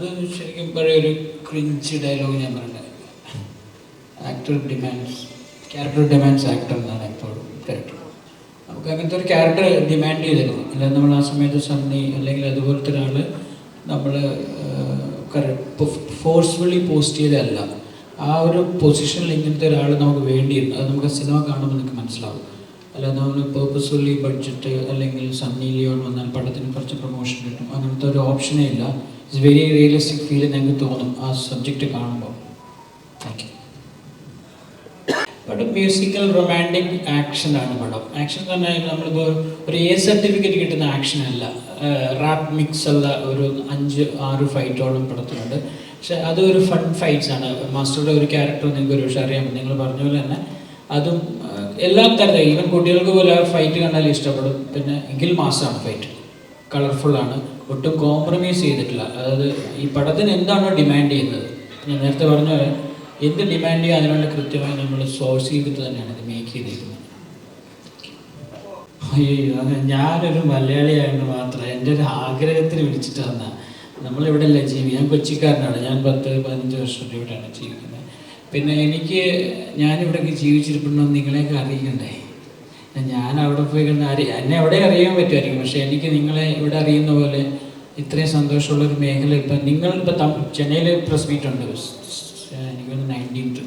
അത് ശരിക്കും പഴയൊരു ക്രിഞ്ച് ഡയലോഗ് ഞാൻ പറഞ്ഞിട്ടുണ്ടായിരുന്നു actor demands character demands actor എന്നാണ് എപ്പോഴും ക്യാരക്ടർ നമുക്ക് അങ്ങനത്തെ ഒരു ക്യാരക്ടർ ഡിമാൻഡ് ചെയ്തിരുന്നു. അല്ലാതെ നമ്മൾ ആ സമയത്ത് സണ്ണി അല്ലെങ്കിൽ അതുപോലത്തെ ഒരാൾ നമ്മൾ ഫോഴ്സ്ഫുള്ളി പോസ്റ്റ് ചെയ്തതല്ല. ആ ഒരു പൊസിഷനിൽ ഇങ്ങനത്തെ ഒരാൾ നമുക്ക് വേണ്ടിയിരുന്നു. അത് നമുക്ക് സിനിമ കാണുമ്പോൾ നിങ്ങൾക്ക് മനസ്സിലാവും. അല്ലാതെ നമ്മൾ പേർപ്പസ്ഫുള്ളി ബഡ്ജറ്റ് അല്ലെങ്കിൽ സണ്ണി ലിയോൺ വന്നാൽ പടത്തിന് കുറച്ച് പ്രൊമോഷൻ കിട്ടും. അങ്ങനത്തെ ഒരു ഓപ്ഷനേ ഇല്ല. ഇറ്റ്സ് വെരി റിയലിസ്റ്റിക് ഫീൽ ഞങ്ങൾക്ക് തോന്നും. ആ സബ്ജക്റ്റ് കാണുമ്പോൾ താങ്ക് യു പടം മ്യൂസിക്കൽ റൊമാന്റിക് ആക്ഷൻ ആണ് പടം. ആക്ഷൻ എന്ന് പറഞ്ഞാൽ നമ്മളിപ്പോൾ ഒരു എ സർട്ടിഫിക്കറ്റ് കിട്ടുന്ന ആക്ഷൻ അല്ല. റാപ്പ് മിക്സ് ഉള്ള ഒരു അഞ്ച് ആറ് ഫൈറ്റോളം പടത്തിലുണ്ട്. പക്ഷെ അത് ഒരു ഫൺ ഫൈറ്റ്സ് ആണ്. മാസ്റ്ററുടെ ഒരു ക്യാരക്ടർ നിങ്ങൾക്ക് ഒരു പക്ഷേ അറിയാം. നിങ്ങൾ പറഞ്ഞ പോലെ തന്നെ അതും എല്ലാ തരത്തിലും. ഈവൻ കുട്ടികൾക്ക് പോലെ ഫൈറ്റ് കണ്ടാൽ ഇഷ്ടപ്പെടും. പിന്നെ എങ്കിൽ മാസമാണ് ഫൈറ്റ് കളർഫുള്ളാണ് ഒട്ടും കോംപ്രമൈസ് ചെയ്തിട്ടില്ല. അതായത് ഈ പടത്തിന് എന്താണോ ഡിമാൻഡ് ചെയ്യുന്നത്? ഞാൻ നേരത്തെ പറഞ്ഞ എന്ത് ഡിമാൻഡ് ചെയ്യുക അതിനുള്ള കൃത്യമായി നമ്മൾ സോഴ്സ് ചെയ്തിട്ട് തന്നെയാണ് ഇത് മേക്ക് ചെയ്തിരിക്കുന്നത്. അയ്യോ ഞാനൊരു മലയാളിയായതുകൊണ്ട് മാത്രം എന്റെ ഒരു ആഗ്രഹത്തിന് വിളിച്ചിട്ട് വന്ന. നമ്മളിവിടെ അല്ല ജീവി? ഞാൻ കൊച്ചിക്കാരനാണ്. ഞാൻ പത്ത് പതിനഞ്ച് വർഷം ഇവിടെയാണ് ജീവിക്കുന്നത്. പിന്നെ എനിക്ക് ഞാനിവിടെ ജീവിച്ചിരിപ്പുണ്ടോ നിങ്ങളെയൊക്കെ അറിയിക്കണ്ടേ ഞാൻ അവിടെ പോയി കണ്ട് അറി എന്നെ അവിടെ അറിയാൻ പറ്റുമായിരിക്കും പക്ഷേ എനിക്ക് നിങ്ങളെ ഇവിടെ അറിയുന്ന പോലെ ഇത്രയും സന്തോഷമുള്ള ഒരു മേഖല ഇപ്പം നിങ്ങൾ ഇപ്പം തം ചെന്നൈയിൽ പ്രസ് മീറ്റ് ഉണ്ട് എനിക്കൊന്ന് നയൻറ്റീൻത്ത്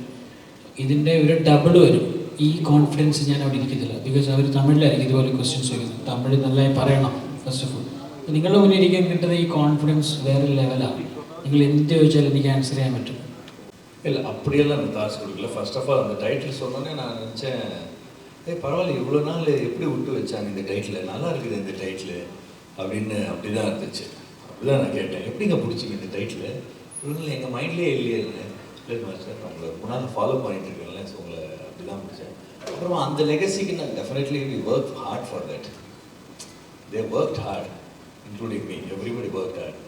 ഇതിൻ്റെ ഒരു ഡബിൾ വരും ഈ കോൺഫിഡൻസ് ഞാൻ അവിടെ ഇരിക്കത്തില്ല ബിക്കോസ് അവർ തമിഴിലായിരിക്കും ഇതുപോലെ ക്വസ്റ്റ്യൻസ് ചോദിക്കുന്നത് തമിഴ് നല്ലതായി പറയണം ഫസ്റ്റ് ഓഫ് ഓൾ നിങ്ങളുടെ മുന്നിൽ ഇരിക്കാൻ കിട്ടുന്ന ഈ കോൺഫിഡൻസ് വേറെ ലെവലാണ് നിങ്ങൾ എന്ത് ചോദിച്ചാലും എനിക്ക് ആൻസർ ചെയ്യാൻ പറ്റും இல்லை அப்படியெல்லாம் எனக்கு டாஸ்க் கொடுக்கல ஃபர்ஸ்ட் ஆஃப் ஆல் அந்த டைட்டில் சொன்னோன்னே நான் நினச்சேன் ஏ பரவாயில்ல இவ்வளோ நாள் எப்படி விட்டு வச்சாங்க இந்த டைட்டில்? நல்லா இருக்குது இந்த டைட்டில் அப்படின்னு அப்படி தான் இருந்துச்சு. அப்படி தான் நான் கேட்டேன். எப்படிங்க பிடிச்சிங்க இந்த டைட்டில்? இல்லை எங்கள் மைண்ட்லேயே இல்லையே. இல்லை இல்லை மாஸ்டர் உங்களை முன்னால் ஃபாலோ பண்ணிட்டு இருக்கேன்ல ஸோ உங்களை அப்படி தான் பிடிச்சேன். அப்புறமா அந்த லெகசிக்கு நான் definitely we work hard for that they work hard including me everybody work hard